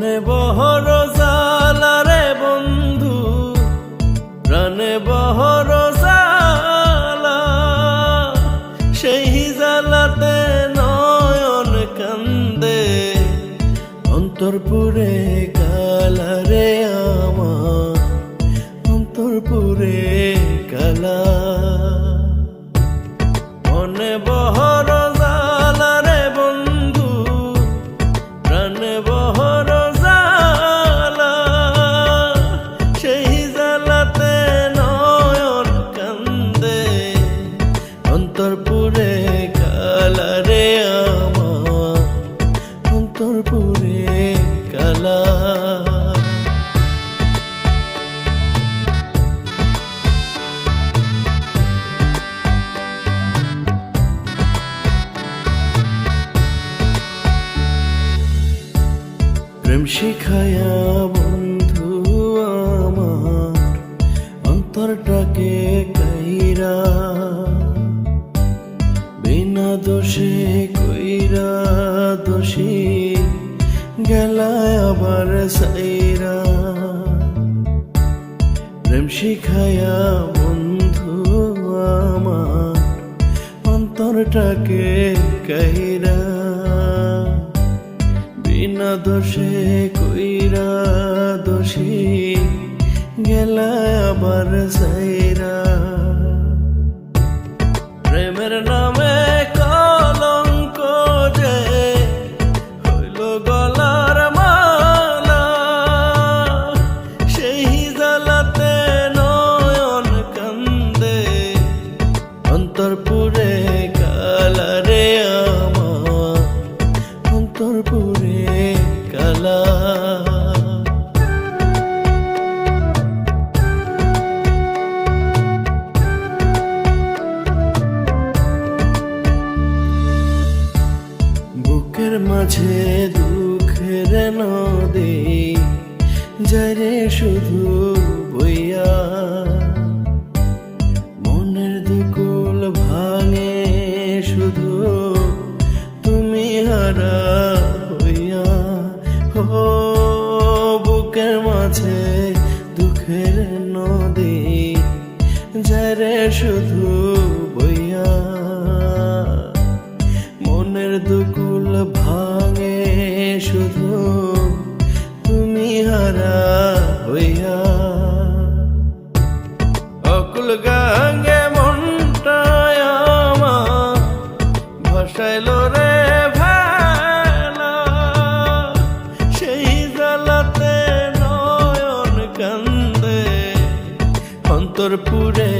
মনে বহর জালারে বন্ধু, প্রাণে বহর জালা। সেই জালাতে নয়ন কান্দে, অন্তরপুরে গালারে আমার। অন্তরপুরে পুরে কালা রে আমার অন্তর পুরে কালা। প্রেম শিখায়া বন্ধু আমার অন্তরটাকে কাইরা। দোষে কইরা দোষী, গেলায় আবার সাইরা। প্রেম শিখায়া বন্ধু আমার, অন্তরটাকে কাইরা বিনা দোষে কইরা দোষী গেলা আবার সাইরা। প্রেমের নামে অন্তরপুরে কালারে আমার। অন্তরপুরে কালা। বুকের মাঝে দুঃখের নদী যারে শুধু বইয়া শুধু তুমি হারা হইয়া হো, বুকের মাঝে দুঃখের নদী যারে শুধু বইয়া। মনের দুকুল ভাঙে শুধু তুমি হারা হইয়া। অকুল গাঙ্গে ভাসাইল রে ভেলা। সেই জ্বালাতে নয়ন কান্দে অন্তরপুরে